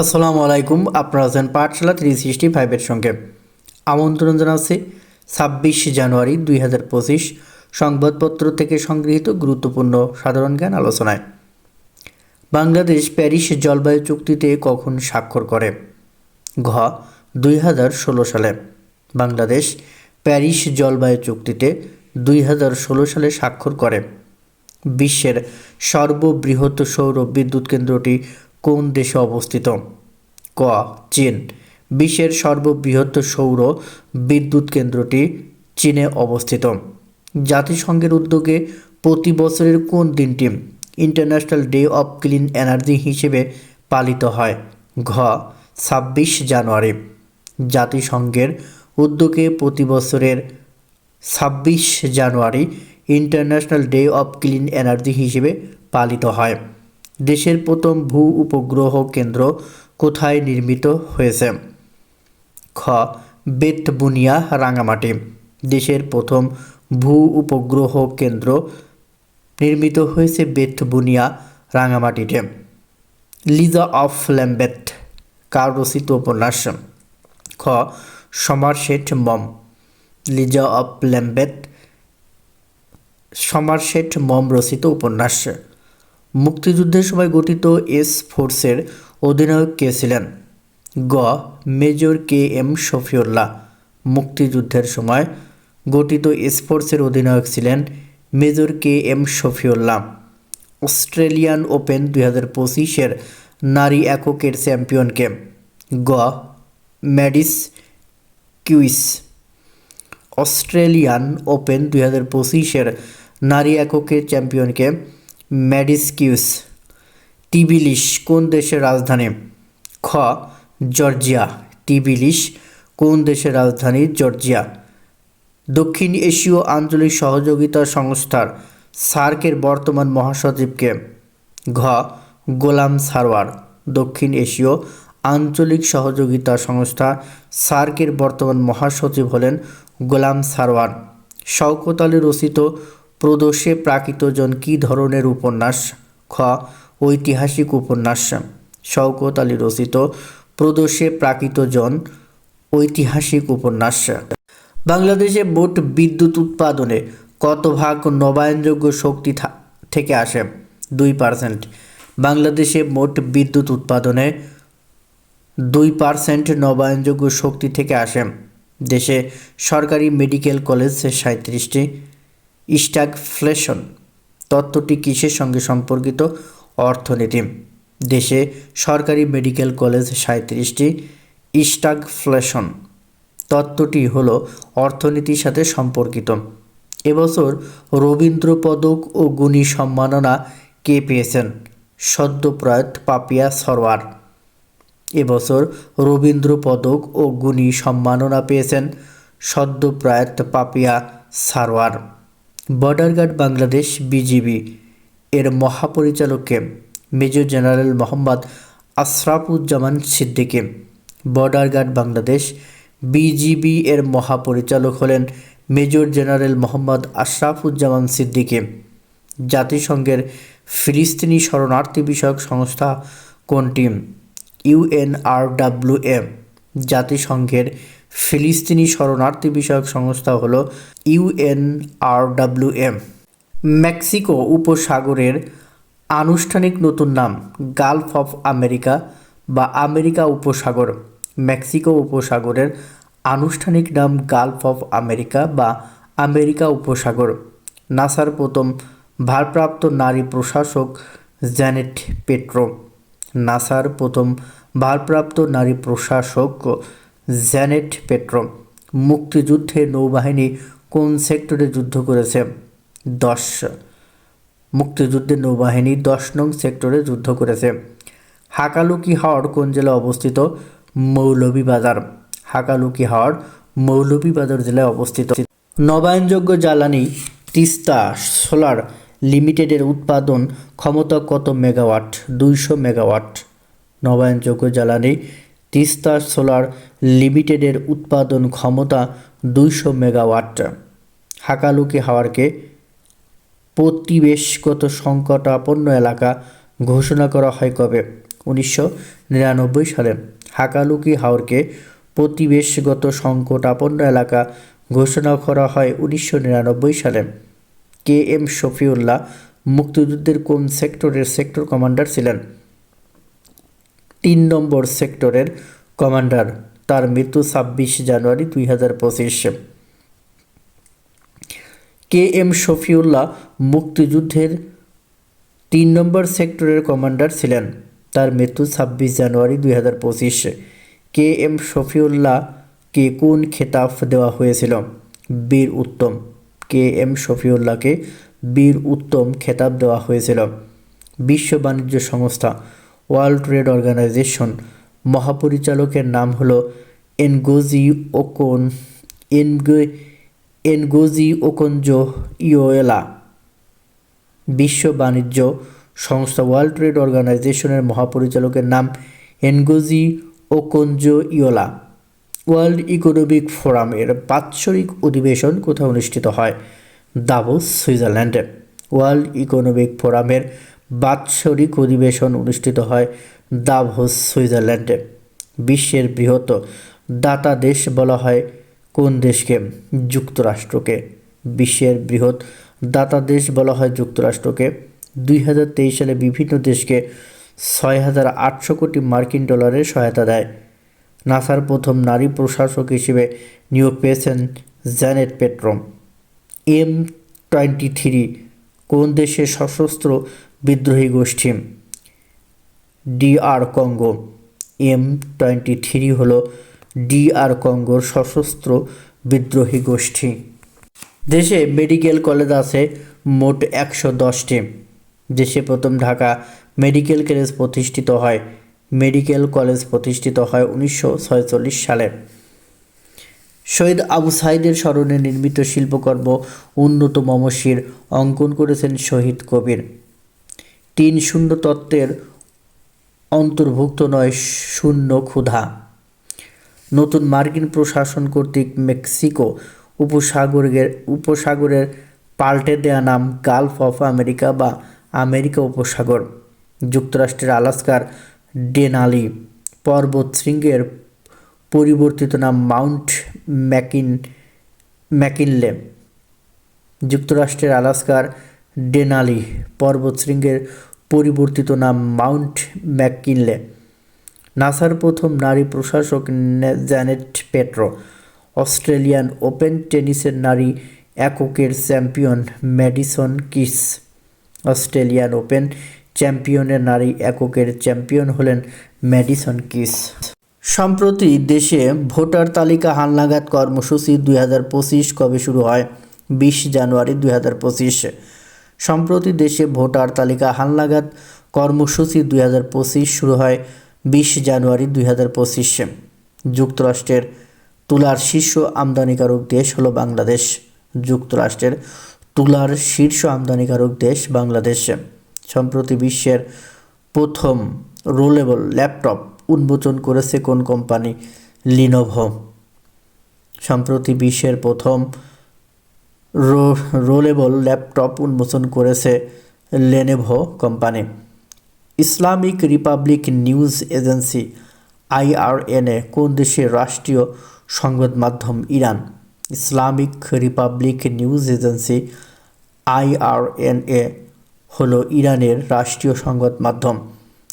আসসালামু আলাইকুম, আপনারা আছেন পাঠশালা থ্রি সিক্সটি ফাইভের সঙ্গে। আমন্ত্রণ জানাচ্ছি ছাব্বিশ জানুয়ারি দুই হাজার পঁচিশ সংবাদপত্র থেকে সংগৃহীত গুরুত্বপূর্ণ সাধারণ জ্ঞান আলোচনায়। বাংলাদেশ প্যারিস জলবায়ু চুক্তিতে কখন স্বাক্ষর করে? ঘ, দুই হাজার ষোলো সালে। বাংলাদেশ প্যারিস জলবায়ু চুক্তিতে দুই হাজার ষোলো সালে স্বাক্ষর করে। বিশ্বের সর্ববৃহৎ সৌর বিদ্যুৎ কেন্দ্রটি কোন দেশে অবস্থিত? ক. চীন। বিশ্বের সর্ববৃহৎ সৌর বিদ্যুৎ কেন্দ্রটি চীনে অবস্থিত। জাতিসংঘের উদ্যোগে প্রতি বছরের কোন দিনটি International Day of Clean Energy হিসেবে পালিত হয়? ঘ. ছাব্বিশ জানুয়ারি। জাতিসংঘের উদ্যোগে প্রতি বছরের ছাব্বিশ জানুয়ারি International Day of Clean Energy হিসেবে পালিত হয়। দেশের প্রথম ভূ উপগ্রহ কেন্দ্র কোথায় নির্মিত হয়েছে? খ. বেতবুনিয়া রাঙামাটি দেশের প্রথম ভূ উপগ্রহ কেন্দ্র নির্মিত হয়েছে বেতবুনিয়া রাঙামাটিতে লিজা অফ ল্যাম্বেট কার রচিত উপন্যাস। খ. Somerset Maugham. Liza of Lambeth Somerset Maugham রচিত উপন্যাস। মুক্তিযুদ্ধের সময় গঠিত এস ফোর্সের অধিনায়ক কে ছিলেন? গ. Major K M Shafiullah. মুক্তিযুদ্ধের সময় গঠিত এস ফোর্সের অধিনায়ক ছিলেন major K M Shafiullah. Australian Open দুই হাজার পঁচিশের নারী এককের চ্যাম্পিয়নকে। গ. ম্যাডিস কিউইস। অস্ট্রেলিয়ান ওপেন দুই হাজার পঁচিশের নারী এককের চ্যাম্পিয়নকে ম্যাডিসকিউস টিবিলিশ কোন দেশের রাজধানী? খ, জর্জিয়া টিবিলিশ কোন দেশের রাজধানী? জর্জিয়া। দক্ষিণ এশীয় আঞ্চলিক সহযোগিতা সংস্থার সার্কের বর্তমান মহাসচিবকে। ঘ, গোলাম সারওয়ার দক্ষিণ এশীয় আঞ্চলিক সহযোগিতা সংস্থা সার্কের বর্তমান মহাসচিব হলেন গোলাম সারওয়ার শওকত রচিত প্রদোষে প্রাকৃতজন কী ধরনের উপন্যাস? খ. ঐতিহাসিক উপন্যাস। শওকত আলী রচিত প্রদোষে প্রাকৃতজন ঐতিহাসিক উপন্যাস। বাংলাদেশে মোট বিদ্যুৎ উৎপাদনে কত ভাগ নবায়নযোগ্য শক্তি থেকে আসে? দুই পার্সেন্ট বাংলাদেশে মোট বিদ্যুৎ উৎপাদনে দুই পার্সেন্ট নবায়নযোগ্য শক্তি থেকে আসে। দেশে সরকারি মেডিকেল কলেজ সাঁত্রিশটি স্ট্যাগফ্লেশন তত্ত্বটি কিসের সঙ্গে সম্পর্কিত? অর্থনীতি, দেশে সরকারি মেডিকেল কলেজ সাঁত্রিশটি স্ট্যাগফ্লেশন তত্ত্বটি হল অর্থনীতির সাথে সম্পর্কিত। এবছর রবীন্দ্র পদক ও গুণী সম্মাননা কে পেয়েছেন? সদ্যপ্রয়াত পাপিয়া সরওয়ার। এবছর রবীন্দ্র পদক ও গুণী সম্মাননা পেয়েছেন সদ্যপ্রয়াত Papia Sarwar. Border guard Bangladesh BGB এর মহাপরিচালককে major general Mohammad Ashrafuzzaman Siddiqui. Border guard Bangladesh BGB এর মহাপরিচালক হলেন মেজর জেনারেল মোহাম্মদ আশরাফুজ্জামান সিদ্দিকী। জাতিসংঘের ফিলিস্তিনি শরণার্থী বিষয়ক সংস্থা কোনটি? ইউএনআরডাব্লিউএম জাতিসংঘের ফিলিস্তিনি শরণার্থী বিষয়ক সংস্থা হল ইউএনআরডাব্লিউএম মেক্সিকো উপসাগরের আনুষ্ঠানিক নতুন নাম গালফ অফ আমেরিকা বা আমেরিকা উপসাগর। মেক্সিকো উপসাগরের আনুষ্ঠানিক নাম গালফ অফ আমেরিকা বা আমেরিকা উপসাগর। নাসার প্রথম ভারপ্রাপ্ত নারী প্রশাসক জ্যানেট পেট্রো। নাসার প্রথম ভারপ্রাপ্ত নারী প্রশাসক জ্যানেট পেট্রো মুক্তিযুদ্ধে নৌবাহিনী কোন সেক্টরে যুদ্ধ করেছে? দশ। মুক্তিযুদ্ধে নৌবাহিনী দশ নং সেক্টরে যুদ্ধ করেছে। হাকালুকি হাওড় কোন জেলায় অবস্থিত? মৌলভীবাজার। হাকালুকি হাওড় মৌলভীবাজার জেলায় অবস্থিত। নবায়নযোগ্য জ্বালানি তিস্তা সোলার লিমিটেডের উৎপাদন ক্ষমতা কত মেগাওয়াট? দুইশো মেগাওয়াট। নবায়নযোগ্য জ্বালানি তিস্তা সোলার লিমিটেডের উৎপাদন ক্ষমতা দুইশো মেগাওয়াট। হাকালুকি হাওয়ারকে পরিবেশগত সংকটাপন্ন এলাকা ঘোষণা করা হয় কবে? উনিশশো নিরানব্বই সালে হাকালুকি হাওরকে প্রতিবেশগত সংকটাপন্ন এলাকা ঘোষণা করা হয় উনিশশো নিরানব্বই সালে। কে এম শফিউল্লাহ মুক্তিযুদ্ধের কোন সেক্টরের সেক্টর কমান্ডার ছিলেন? তিন নম্বর সেক্টরের কমান্ডার, তার মৃত্যু ছাব্বিশ জানুয়ারি দুই হাজার পঁচিশ। কে এম শফিউল্লাহ মুক্তিযুদ্ধের তিন নম্বর সেক্টরের কমান্ডার ছিলেন, তার মৃত্যু ছাব্বিশ জানুয়ারি দুই হাজার পঁচিশ। কে এম শফিউল্লাহকে কোন খেতাব দেওয়া হয়েছিল? বীর উত্তম। কে এম শফিউল্লাহকে বীর উত্তম খেতাব দেওয়া হয়েছিল। বিশ্ব বাণিজ্য সংস্থা। World trade organisation. মহাপরিচালকের নাম হলো এনগোজি ওকন, এনগো, এনগোজি ওকনজো ইয়োয়েলা। বিশ্ব বাণিজ্য সংস্থা ওয়ার্ল্ড ট্রেড অর্গানাইজেশনের মহাপরিচালকের নাম Ngozi Okonjo Iweala world economic ফোরামের বাৎসরিক অধিবেশন কোথায় অনুষ্ঠিত হয়? দাভোস সুইজারল্যান্ডে। ওয়ার্ল্ড ইকোনমিক ফোরামের বাৎসরিক অধিবেশন অনুষ্ঠিত হয় দাভোস, সুইজারল্যান্ডে। বিশ্বের বৃহৎ দাতা দেশ বলা হয় কোন দেশকে? যুক্তরাষ্ট্রকে। বিশ্বের বৃহৎ দাতা দেশ বলা হয় যুক্তরাষ্ট্রকে। দুই হাজার তেইশ সালে বিভিন্ন দেশকে ছয় হাজার আটশো কোটি মার্কিন ডলারের সহায়তা দেয়। নাসার প্রথম নারী প্রশাসক হিসেবে নিয়োগ পেয়েছেন Janet Petro. M twenty three, কোন দেশের সশস্ত্র বিদ্রোহী গোষ্ঠী DR Congo. M twenty three হল ডিআর কঙ্গোর সশস্ত্র বিদ্রোহী গোষ্ঠী। দেশে মেডিকেল কলেজ আছে মোট একশো দশটি। দেশে প্রথম ঢাকা মেডিকেল কলেজ প্রতিষ্ঠিত হয়। মেডিকেল কলেজ প্রতিষ্ঠিত হয় উনিশশো সালে। শহীদ আবু সাইদের স্মরণে নির্মিত শিল্পকর্ম উন্নত মমশির অঙ্কন করেছেন শহীদ কবির। তিন শূন্য তত্ত্বের অন্তর্ভুক্ত নয় শূন্য ক্ষুধা। নতুন মার্কিন প্রশাসন কর্তৃক মেক্সিকো উপসাগরের উপসাগরের পাল্টে দেয়া নাম গালফ অফ আমেরিকা বা আমেরিকা উপসাগর। যুক্তরাষ্ট্রের আলাস্কার ডেনালি পর্বত শৃঙ্গের পরিবর্তিত নাম মাউন্ট ম্যাকিন ম্যাকিনলে। যুক্তরাষ্ট্রের আলাস্কার ডেনালি পর্বতশৃঙ্গের পরিবর্তিত নাম মাউন্ট ম্যাকিনলে নাসার প্রথম নারী প্রশাসক জ্যানেট পেট্রো, অস্ট্রেলিয়ান ওপেন টেনিসের নারী এককের champion Madison Keys Australian Open চ্যাম্পিয়নের নারী এককের চ্যাম্পিয়ন হলেন ম্যাডিসন কিস সম্প্রতি দেশে ভোটার তালিকা হালনাগাদ কর্মসূচি দুই হাজার পঁচিশ কবে শুরু হয়? বিশ জানুয়ারি দুই হাজার পঁচিশ। সম্প্রতি দেশে ভোটার তালিকা হালনাগাদ। কর্মসূচি দুই হাজার পঁচিশ শুরু হয় বিশ জানুয়ারি দুই যুক্তরাষ্ট্রের তুলার শীর্ষ আমদানিকারক দেশ হলো বাংলাদেশ। যুক্তরাষ্ট্রের তুলার শীর্ষ আমদানিকারক দেশ বাংলাদেশ। সম্প্রতি বিশ্বের প্রথম রোলেবল ল্যাপটপ উন্মোচন করেছে কোন কোম্পানি? লিনোভো। সম্প্রতি বিশ্বের প্রথম রোলেবল ল্যাপটপ উন্মোচন করেছে Lenovo company. Islamic Republic News Agency IRNA কোন দেশের রাষ্ট্রীয় সংবাদ মাধ্যম Iran? Islamic Republic News Agency IRNA হলো ইরানের রাষ্ট্রীয় সংবাদ মাধ্যম।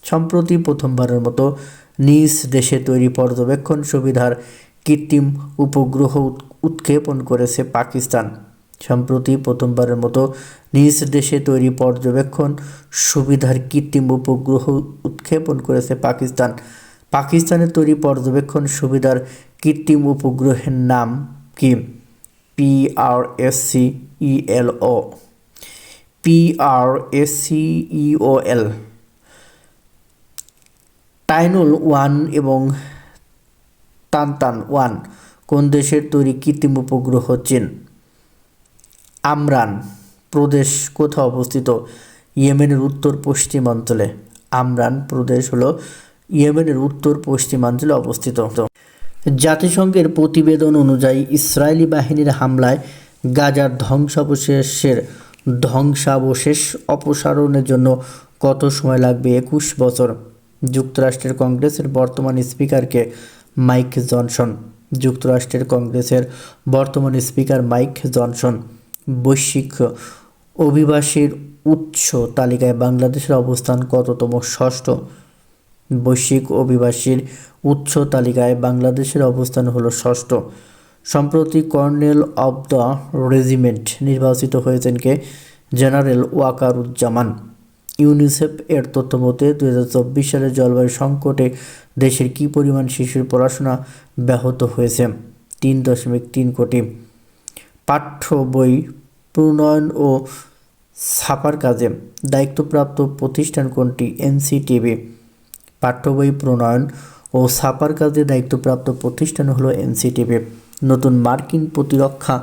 সম্প্রতি প্রথমবারের মতো নিজ দেশে তৈরি পর্যবেক্ষণ সুবিধার কৃত্রিম উপগ্রহ উৎ- উৎক্ষেপণ করেছে পাকিস্তান। সম্প্রতি প্রথমবারের মতো নিজ দেশে তৈরি পর্যবেক্ষণ সুবিধার কৃত্রিম উপগ্রহ উৎক্ষেপণ করেছে পাকিস্তান। পাকিস্তানের তৈরি পর্যবেক্ষণ সুবিধার কৃত্রিম উপগ্রহের নাম কি? পিআরএসসি ইএলও পিআরএসসি ইওএল টাইনুল ওয়ান এবং তানতান ওয়ান কোন দেশের তৈরি কৃত্রিম উপগ্রহ? চীন। আমরান প্রদেশ কোথায় অবস্থিত? ইয়েমেনের উত্তর পশ্চিমাঞ্চলে আমরান প্রদেশ হলো ইয়েমেনের উত্তর পশ্চিমাঞ্চলে অবস্থিত। জাতিসংঘের প্রতিবেদন অনুযায়ী ইসরায়েলি বাহিনীর হামলায় গাজার ধ্বংসাবশেষের ধ্বংসাবশেষ অপসারণের জন্য কত সময় লাগবে একুশ বছর? যুক্তরাষ্ট্রের কংগ্রেসের বর্তমান স্পিকারকে মাইক জনসন। যুক্তরাষ্ট্রের কংগ্রেসের বর্তমান স্পিকার মাইক জনসন। বৈশ্বিক অভিবাসীর উৎস তালিকায় বাংলাদেশের অবস্থান কততম? ষষ্ঠ, বৈশ্বিক অভিবাসীর উৎস তালিকায় বাংলাদেশের অবস্থান হলো ষষ্ঠ। সম্প্রতি কর্নেল অব দ্য রেজিমেন্ট নির্বাচিত হয়েছেন কে? জেনারেল ওয়াকারুজ্জামান। ইউনিসেফ এর তথ্য মতে দু সালে জলবায়ু সংকটে দেশের কী পরিমাণ শিশুর পড়াশোনা ব্যাহত হয়েছে? তিন দশমিক তিন কোটি। পাঠ্য বই প্রণয়ন ও ছাপার কাজে দায়িত্বপ্রাপ্ত প্রতিষ্ঠান কোনটি? এনসিটিভি। পাঠ্য বই প্রণয়ন ও ছাপার কাজে দায়িত্বপ্রাপ্ত প্রতিষ্ঠান হলো এনসিটিভি। নতুন মার্কিন প্রতিরক্ষা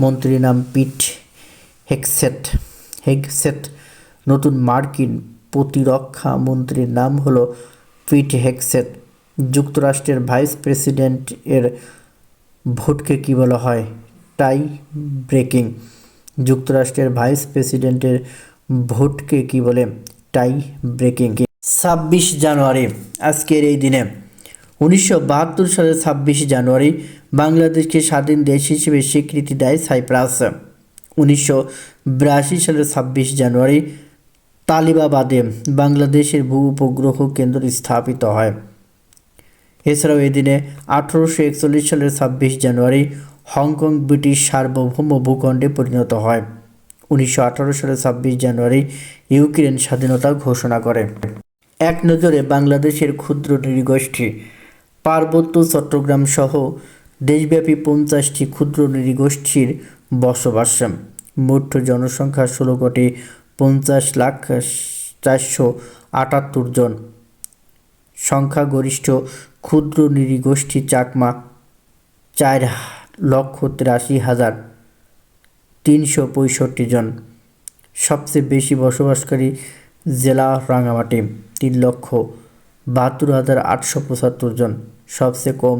মন্ত্রীর নাম পিট হেকসেট হেকসেট নতুন মার্কিন প্রতিরক্ষা মন্ত্রীর নাম হলো পিট হেকসেট যুক্তরাষ্ট্রের ভাইস প্রেসিডেন্ট এর ভোটকে কী বলা হয়? Tie breaking. যুক্তরাষ্ট্রের ভাইস প্রেসিডেন্টের ভোটকে কি বলে, টাই ব্রেকিং ছাব্বিশ জানুয়ারি, আজকের এই দিনে। উনিশশো বাহাত্তর সালের ছাব্বিশ জানুয়ারি, বাংলাদেশকে স্বাধীন দেশ হিসেবে স্বীকৃতি দেয় সাইপ্রাস। উনিশশো বিরাশি সালের ছাব্বিশ জানুয়ারি, তালিবাবাদে বাংলাদেশের ভূ উপগ্রহ কেন্দ্র স্থাপিত হয়। এছাড়াও এদিনে আঠারোশো একচল্লিশ সালের ছাব্বিশ জানুয়ারি হংকং ব্রিটিশ সার্বভৌম ভূখণ্ডে পরিণত হয়। উনিশশো সালের ছাব্বিশ জানুয়ারি ইউক্রেন স্বাধীনতা ঘোষণা করে। এক নজরে বাংলাদেশের ক্ষুদ্র নৃগোষ্ঠী পার্বত্য চট্টগ্রাম সহ দেশব্যাপী পঞ্চাশটি ক্ষুদ্র নৃগোষ্ঠীর বসবাস। মোট জনসংখ্যা ষোলো কোটি পঞ্চাশ লাখ চারশো আটাত্তর জন। সংখ্যাগরিষ্ঠ ক্ষুদ্র নৃগোষ্ঠী চাকমা চার লক্ষ তিরাশি হাজার তিনশো পঁয়ষট্টি জন। সবচেয়ে বেশি বসবাসকারী জেলা রাঙামাটি তিন লক্ষ বাহাত্তর হাজার আটশো পঁচাত্তর জন। সবচেয়ে কম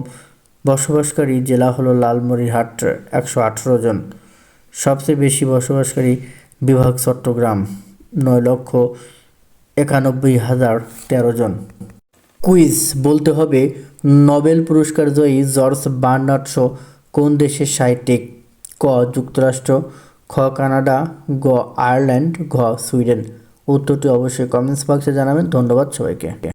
বসবাসকারী জেলা হলো লালমনিরহাট, একশো আঠেরো জন। সবচেয়ে বেশি বসবাসকারী বিভাগ চট্টগ্রাম, নয় লক্ষ একানব্বই হাজার তেরো জন। কুইজ বলতে হবে, নোবেল পুরস্কার জয়ী জর্জ বার্নার্ড শো কোন দেশের সাহিত্যিক? ক. যুক্তরাষ্ট্র। খ. কানাডা। গ. আয়ারল্যান্ড। ঘ. সুইডেন। উত্তরটি অবশ্যই কমেন্টস বক্সে জানাবেন। ধন্যবাদ সবাইকে।